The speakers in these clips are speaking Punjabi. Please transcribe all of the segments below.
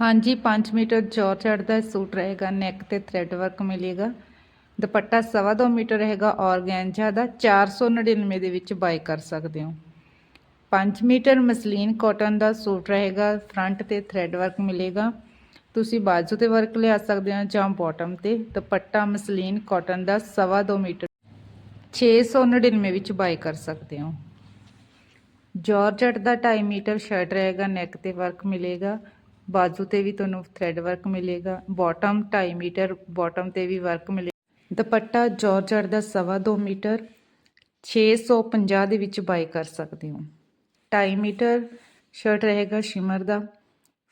ਹਾਂਜੀ 5 ਮੀਟਰ ਜੋਰਜਟ ਦਾ ਸੂਟ ਰਹੇਗਾ, ਨੈਕ ਤੇ ਥ੍ਰੈਡ ਵਰਕ ਮਿਲੇਗਾ। ਦੁਪੱਟਾ ਸਵਾ ਦੋ ਮੀਟਰ ਰਹੇਗਾ, ਔਰਗੈਂਜਾ ਦਾ 499 ਦੇ ਵਿੱਚ ਬਾਈ ਕਰ ਸਕਦੇ ਹੋ। 5 ਮੀਟਰ ਮਸਲੀਨ ਕਾਟਨ ਦਾ ਸੂਟ ਰਹੇਗਾ, ਫਰੰਟ ਤੇ ਥ੍ਰੈਡ ਵਰਕ ਮਿਲੇਗਾ। ਤੁਸੀਂ ਬਾਜੂ ਤੇ ਵਰਕ ਲਿਆ ਸਕਦੇ ਹੋ ਜਾਂ ਬਾਟਮ ਤੇ। ਦੁਪੱਟਾ ਮਸਲੀਨ ਕਾਟਨ ਦਾ ਸਵਾ ਦੋ ਮੀਟਰ 699 ਵਿੱਚ ਬਾਈ ਕਰ ਸਕਦੇ ਹੋ। ਜਾਰਜਟ ਦਾ 2.5 ਮੀਟਰ ਸ਼ਰਟ ਰਹੇਗਾ, ਨੈਕ ਤੇ ਵਰਕ ਮਿਲੇਗਾ। ਬਾਜੂ ਤੇ ਵੀ ਤੁਹਾਨੂੰ ਥ੍ਰੈਡ ਵਰਕ ਮਿਲੇਗਾ ਬਾਟਮ 2.5 ਮੀਟਰ ਬਾਟਮ ਤੇ ਵੀ ਵਰਕ ਮਿਲੇ, ਦੁਪੱਟਾ ਜਾਰਜਟ ਦਾ ਸਵਾ ਦੋ ਮੀਟਰ 650 ਦੇ ਵਿੱਚ ਬਾਈ ਕਰ ਸਕਦੇ ਹੋ। 2.5 ਮੀਟਰ ਸ਼ਰਟ ਰਹੇਗਾ ਸ਼ਿਮਰ ਦਾ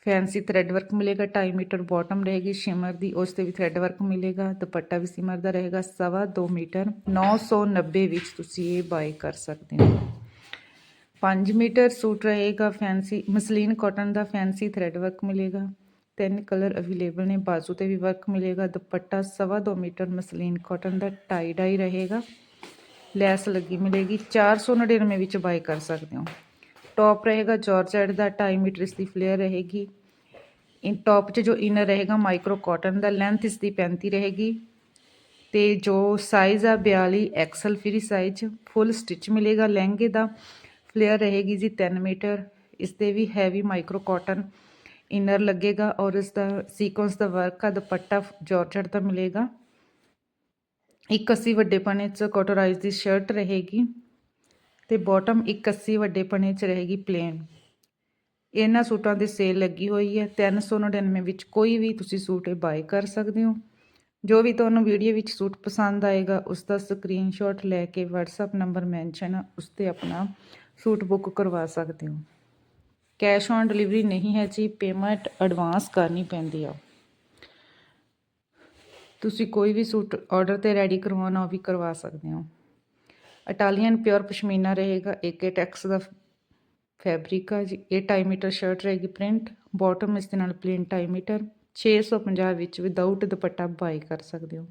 ਫੈਂਸੀ ਥ੍ਰੈਡ ਵਰਕ ਮਿਲੇਗਾ 2.5 ਮੀਟਰ ਬਾਟਮ ਰਹੇਗੀ ਸ਼ਿਮਰ ਦੀ, ਉਸ ਤੇ ਵੀ ਥ੍ਰੈਡ ਵਰਕ ਮਿਲੇਗਾ, ਦੁਪੱਟਾ ਵੀ ਸ਼ਿਮਰ ਦਾ ਰਹੇਗਾ ਸਵਾ ਦੋ ਮੀਟਰ 990 ਵਿੱਚ ਤੁਸੀਂ ਇਹ ਬਾਈ ਕਰ ਸਕਦੇ ਹੋ। 5 ਮੀਟਰ ਸੂਟ ਰਹੇਗਾ, ਫੈਂਸੀ, ਮਸਲੀਨ ਕਾਟਨ ਦਾ ਫੈਂਸੀ ਥ੍ਰੈਡ ਵਰਕ ਮਿਲੇਗਾ। ਤਿੰਨ ਕਲਰ ਅਵੇਲੇਬਲ ਨੇ, ਬਾਜ਼ੂ ਤੇ ਵੀ ਵਰਕ ਮਿਲੇਗਾ। ਦੁਪੱਟਾ ਸਵਾ ਦੋ ਮੀਟਰ ਮਸਲੀਨ ਕਾਟਨ ਦਾ ਟਾਈ ਡਾਈ ਰਹੇਗਾ। ਲੈਸ ਲੱਗੀ ਮਿਲੇਗੀ। 499 ਵਿੱਚ ਬਾਈ ਕਰ ਸਕਦੇ ਹੋ। ਟੌਪ ਰਹੇਗਾ ਜਾਰਜਟ ਦਾ 2.5 ਮੀਟਰ ਇਸ ਦੀ ਫਲੇਅਰ ਰਹੇਗੀ। ਇਨ ਟੌਪ 'ਚ ਜੋ ਇਨਰ ਰਹੇਗਾ ਮਾਈਕਰੋ ਕਾਟਨ ਦਾ ਲੈਂਥ ਇਸ ਦੀ 35 ਰਹੇਗੀ। ਤੇ ਜੋ ਸਾਈਜ਼ ਆ 42 XL free size full stitch ਮਿਲੇਗਾ ਲਹਿੰਗੇ ਦਾ। ਫਲੇਅਰ ਰਹੇਗੀ ਜੀ 3 ਮੀਟਰ ਇਸ ਤੇ ਵੀ ਹੈਵੀ ਮਾਈਕਰੋ ਕਾਟਨ ਇਨਰ ਲੱਗੇਗਾ ਔਰ ਇਸ ਦਾ ਸੀਕੁਐਂਸ ਦਾ ਵਰਕ ਆ, ਦੁਪੱਟਾ ਜਾਰਜਟ ਦਾ ਮਿਲੇਗਾ। 81 ਵੱਡੇ ਪਣੇ 'ਚ ਕੋਟਰਾਈਜ਼ ਦੀ ਸ਼ਰਟ ਰਹੇਗੀ ਤੇ ਬਾਟਮ 81 ਵੱਡੇ ਪਣੇ 'ਚ ਰਹੇਗੀ ਪਲੇਨ ਇਹਨਾਂ ਸੂਟਾਂ ਦੀ ਸੇਲ ਲੱਗੀ ਹੋਈ ਹੈ 399 ਵਿੱਚ ਕੋਈ ਵੀ ਤੁਸੀਂ ਸੂਟ ਇਹ ਬਾਏ ਕਰ ਸਕਦੇ ਹੋ। ਜੋ ਵੀ ਤੁਹਾਨੂੰ ਵੀਡੀਓ ਵਿੱਚ ਸੂਟ ਪਸੰਦ ਆਏਗਾ ਉਸ ਦਾ ਸਕਰੀਨਸ਼ਾਟ ਲੈ ਕੇ WhatsApp ਨੰਬਰ ਮੈਂਸ਼ਨ ਉਸ ਤੇ ਆਪਣਾ ਸੂਟ ਬੁੱਕ ਕਰਵਾ ਸਕਦੇ ਹੋ। ਕੈਸ਼ ਔਨ ਡਿਲੀਵਰੀ ਨਹੀਂ ਹੈ ਜੀ, ਪੇਮੈਂਟ ਐਡਵਾਂਸ ਕਰਨੀ ਪੈਂਦੀ ਆ। ਤੁਸੀਂ ਕੋਈ ਵੀ ਸੂਟ ਆਰਡਰ ਤੇ ਰੈਡੀ ਕਰਵਾਉਣਾ ਉਹ ਵੀ ਕਰਵਾ ਸਕਦੇ ਹੋ। ਇਟਾਲੀਅਨ ਪਿਓਰ ਪਸ਼ਮੀਨਾ ਰਹੇਗਾ ਏਕੇ ਟੈਕਸ ਦਾ ਫੈਬਰਿਕ ਆ ਜੀ। ਇਹ 2.5 ਮੀਟਰ ਸ਼ਰਟ ਰਹੇਗੀ ਪ੍ਰਿੰਟ, ਬਾਟਮ ਇਸ ਦੇ ਨਾਲ ਪਲੇਨ 2.5 ਮੀਟਰ 650 ਵਿੱਚ ਵਿਦਆਊਟ ਦੁਪੱਟਾ ਬਾਈ ਕਰ ਸਕਦੇ ਹੋ।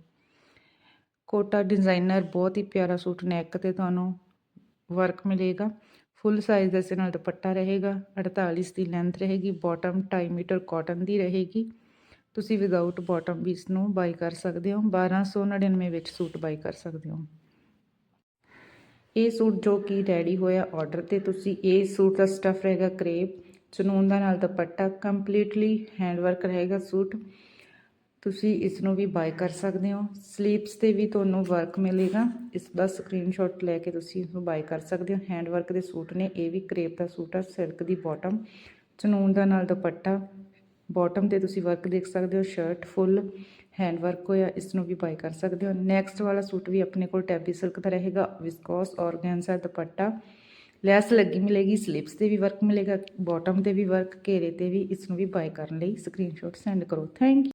ਕੋਟਾ ਡਿਜ਼ਾਈਨਰ ਬਹੁਤ ਹੀ ਪਿਆਰਾ ਸੂਟ, ਨੈਕ ਤੇ ਤੁਹਾਨੂੰ ਵਰਕ ਮਿਲੇਗਾ। ਫੁੱਲ ਸਾਈਜ਼ ਦਾ ਇਸ ਨਾਲ ਦੁਪੱਟਾ ਰਹੇਗਾ 48 ਦੀ ਲੈਂਥ ਰਹੇਗੀ ਬਾਟਮ 2.5 ਮੀਟਰ ਕਾਟਨ ਦੀ ਰਹੇਗੀ। ਤੁਸੀਂ ਵਿਦਆਊਟ ਬਾਟਮ ਵੀ ਇਸ ਨੂੰ ਬਾਈ ਕਰ ਸਕਦੇ ਹੋ 1299 ਵਿੱਚ ਸੂਟ ਬਾਈ ਕਰ ਸਕਦੇ ਹੋ। ਇਹ ਸੂਟ ਜੋ ਕਿ ਰੈਡੀ ਹੋਇਆ ਆਰਡਰ ਤੇ, ਤੁਸੀਂ ਇਹ ਸੂਟ ਦਾ ਸਟਫ ਰਹੇਗਾ ਕਰੇਪ ਚਨੂਨ ਦਾ ਨਾਲ ਦੁਪੱਟਾ ਕੰਪਲੀਟਲੀ ਹੈਂਡ ਵਰਕ ਰਹੇਗਾ ਸੂਟ। ਤੁਸੀਂ ਇਸ ਨੂੰ ਵੀ ਬਾਈ ਕਰ ਸਕਦੇ ਹੋ। ਸਲੀਪਸ ਤੇ ਵੀ ਤੁਹਾਨੂੰ ਵਰਕ ਮਿਲੇਗਾ। ਇਸ ਦਾ ਸਕਰੀਨਸ਼ਾਟ ਲੈ ਕੇ ਤੁਸੀਂ ਇਸ ਨੂੰ ਬਾਈ ਕਰ ਸਕਦੇ ਹੋ। ਹੈਂਡ ਵਰਕ ਦੇ ਸੂਟ ਨੇ, ਇਹ ਵੀ ਕਰੇਪ ਦਾ ਸੂਟ ਆ ਸਿਲਕ ਦੀ ਬਾਟਮ ਚਨੂਨ ਦਾ ਨਾਲ ਦੁਪੱਟਾ। ਬਾਟਮ ਤੇ ਤੁਸੀਂ ਵਰਕ ਦੇਖ ਸਕਦੇ ਹੋ ਸ਼ਰਟ ਫੁੱਲ ਹੈਂਡ ਵਰਕ ਹੋਇਆ ਇਸ ਨੂੰ ਵੀ ਬਾਈ ਕਰ ਸਕਦੇ ਹੋ। ਨੈਕਸਟ ਵਾਲਾ ਸੂਟ ਵੀ ਆਪਣੇ ਕੋਲ ਟੈਬੀ ਸਿਲਕ ਦਾ ਰਹੇਗਾ। ਵਿਸਕੋਸ ਔਰਗੈਂਜ਼ਾ ਦੁਪੱਟਾ। ਲੈਸ ਲੱਗੀ ਮਿਲੇਗੀ ਸਲੀਪਸ ਤੇ ਵੀ ਵਰਕ ਮਿਲੇਗਾ। ਬਾਟਮ ਤੇ ਵੀ ਵਰਕ ਘੇਰੇ ਤੇ ਵੀ ਇਸ ਨੂੰ ਵੀ ਬਾਈ ਕਰਨ ਲਈ ਸਕਰੀਨਸ਼ਾਟ ਸੈਂਡ ਕਰੋ। ਥੈਂਕ